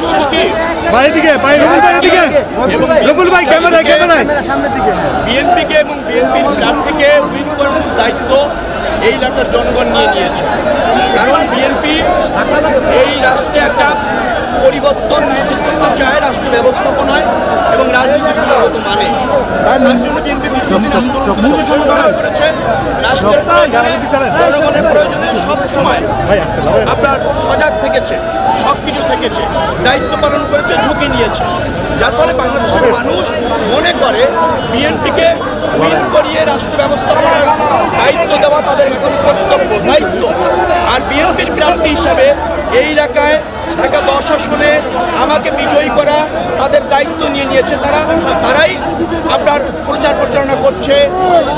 বিশেষ কি? বাইরের দিকে বাইরে রবুল ভাই এদিকে রবুল ভাই ক্যামেরা ক্যামেরায়। বিএনপিকে এবং বিএনপির প্রার্থীকে উইন করানোর দায়িত্ব এই এলাকার জনগণ নিয়ে নিয়েছে। কারণ বিএনপি এই রাষ্ট্রে একটা পরিবর্তন নিশ্চিত করতে চায় রাষ্ট্র ব্যবস্থাপনায় এবং রাজনীতি গুণগত মানে। তার জন্য বিএনপি দীর্ঘদিন আন্দোলন করেছে সংগ্রাম করেছে। রাষ্ট্রের প্রয়োজনে জনগণের প্রয়োজনে সব সময় আপনার থেকেছে দায়িত্ব পালন করেছে, ঝুঁকি নিয়েছে। যার ফলে বাংলাদেশের মানুষ মনে করে বিএনপিকে উইন করিয়ে রাষ্ট্র ব্যবস্থাপনার দায়িত্ব দেওয়া তাদের এখন কর্তব্য, দায়িত্ব। আর বিএনপির প্রার্থী হিসাবে এই এলাকায় ঢাকা দশ আসনে আমাকে বিজয়ী করা, তাদের দায়িত্ব নিয়ে নিয়েছে তারা। তারাই আপনার প্রচারণা করছে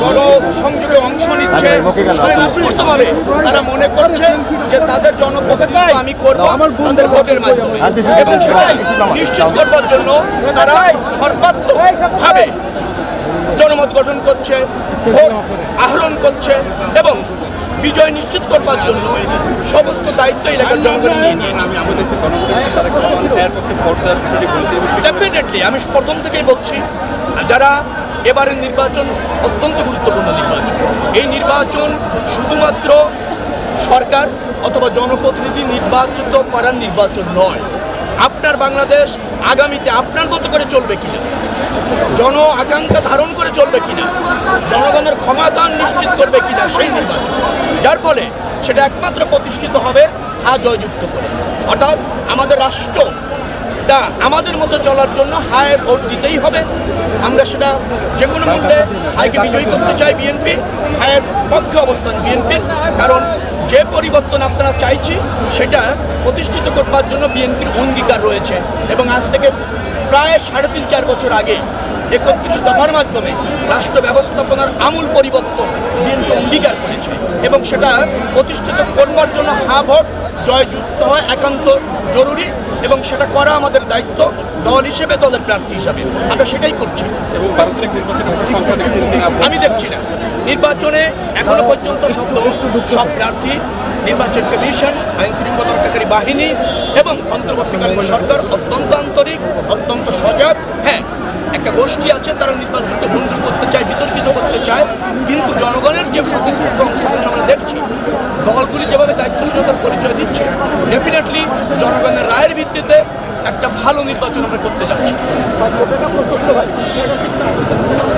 গণ সংযোগে অংশ নিচ্ছে স্বতঃস্ফূর্তভাবে তারা মনে করছে যে তাদের জনপ্রতিনিধিত্ব আমি করব তাদের ভোটের মাধ্যমে। এবং সেটাই নিশ্চিত করবার জন্য তারা সর্বাত্মকভাবে জনমত গঠন করছে, ভোট আহরণ করছে এবং বিজয় নিশ্চিত করবার জন্য সমস্ত দায়িত্ব এলাকার জনগণ নিয়ে নিয়েছে। আমি প্রথম থেকেই বলছি, যারা এবারের নির্বাচন অত্যন্ত গুরুত্বপূর্ণ নির্বাচন। এই নির্বাচন শুধুমাত্র সরকার অথবা জনপ্রতিনিধি নির্বাচিত করার নির্বাচন নয়। আপনার বাংলাদেশ আগামীতে আপনার মতো করে চলবে কিনা? জন আকাঙ্ক্ষা ধারণ করে চলবে কিনা? জনগণের ক্ষমতা নিশ্চিত করবে কিনা সেই নির্বাচন? যার ফলে সেটা একমাত্র প্রতিষ্ঠিত হবে হা জয়যুক্ত করে। অর্থাৎ আমাদের রাষ্ট্রটা আমাদের মতো চলার জন্য হায় ভোট দিতেই হবে। আমরা সেটা যে কোনো মূল্যে হাইকে বিজয়ী করতে চাই বিএনপি, হায়ের পক্ষে অবস্থান বিএনপির, কারণ যে পরিবর্তন আপনারা চাইছি, সেটা প্রতিষ্ঠিত করবার জন্য বিএনপির অঙ্গীকার রয়েছে। এবং আজ থেকে প্রায় সাড়ে তিন চার বছর আগে একত্রিশ দফার মাধ্যমে রাষ্ট্র ব্যবস্থাপনার আমূল পরিবর্তন বিএনপি অঙ্গীকার করেছে এবং সেটা প্রতিষ্ঠিত করবার জন্য হা ভোট জয়যুক্ত হয় একান্ত জরুরি এবং সেটা করা আমাদের দায়িত্ব দল হিসেবে দলের প্রার্থী হিসাবে। আমরা সেটাই করছি। আমি দেখছি না। নির্বাচনে এখনও পর্যন্ত শব্দ সব প্রার্থী নির্বাচন কমিশন আইন শৃঙ্খলা রক্ষাকারী বাহিনী এবং অন্তর্বর্তীকালীন সরকার অত্যন্ত আন্তরিক অত্যন্ত সজাগ হ্যাঁ একটা গোষ্ঠী আছে তারা নির্বাচনকে ভণ্ডুল করতে চায় বিতর্কিত করতে চায় কিন্তু জনগণের যে স্বতঃস্ফূর্ত অংশগ্রহণ আমরা দেখছি দলগুলি যেভাবে দায়িত্বশীলতার পরিচয় দিচ্ছে ডেফিনেটলি জনগণের রায়ের ভিত্তিতে একটা ভালো নির্বাচন আমরা করতে যাচ্ছি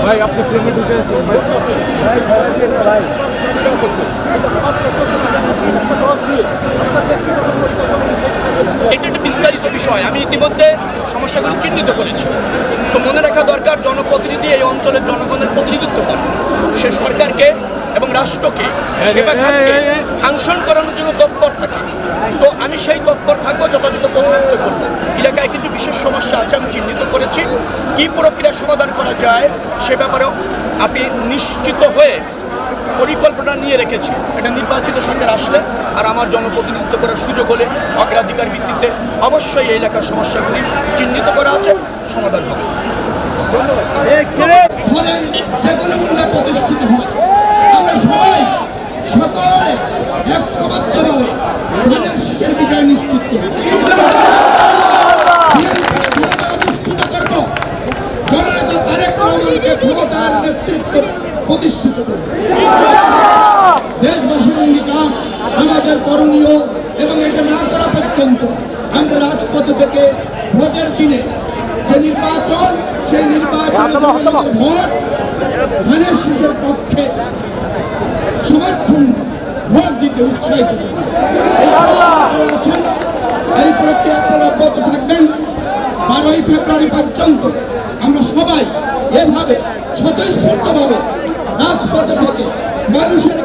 ভাই আপনি ফ্রেমে ঢুকে এটা একটা বিস্তারিত বিষয় আমি ইতিমধ্যে সমস্যাগুলো চিহ্নিত করেছি। তো মনে রাখা দরকার জনপ্রতিনিধি এই অঞ্চলের জনগণের প্রতিনিধিত্ব করে। সে সরকারকে এবং রাষ্ট্রকে সেবা খাতকে ফাংশন করানোর জন্য তৎপর থাকে। তো আমি সেই তৎপর থাকব যথাযথ প্রতিনিধিত্ব করব। এলাকায় কিছু বিশেষ সমস্যা আছে আমি চিহ্নিত করেছি। কি প্রক্রিয়া সমাধান করা যায় সে ব্যাপারেও আপনি নিশ্চিত হয়ে পরিকল্পনা নিয়ে রেখেছি এটা নির্বাচিত সরকার আসলে আর আমার জনপ্রতিনিধিত্ব করার সুযোগ হলে অগ্রাধিকার ভিত্তিতে অবশ্যই এই এলাকার সমস্যাগুলি চিহ্নিত করা আছে সমাধান হবে ধরেন যে কোনো মূল্যে প্রতিষ্ঠিত হয় আমরা সবাই সকলে ঐক্যবদ্ধভাবে ধানের শীষের বিজয় নিশ্চিত করব বিএনপিকে ক্ষমতা অধিষ্ঠিত করব জননেতা তারেক রহমানকে ক্ষমতার নেতৃত্ব প্রতিষ্ঠিত করব দেশবাসীর অঙ্গীকার আমাদের করণীয় এবং এটা না করা পর্যন্ত আমরা রাজপথে থেকে দিনে যে নির্বাচন সেই নির্বাচনে ভোট ধানের শীষের পক্ষে সমর্থন ভোট দিতে উৎসাহিত করবে এই প্রক্রিয়া আপনারা আছেন এই প্রক্রিয়া আপনারা অব্যাহত থাকবেন। বারোই ফেব্রুয়ারি পর্যন্ত আমরা সবাই এভাবে স্বতঃস্ফূর্তভাবে রাজপথে থেকে মানুষের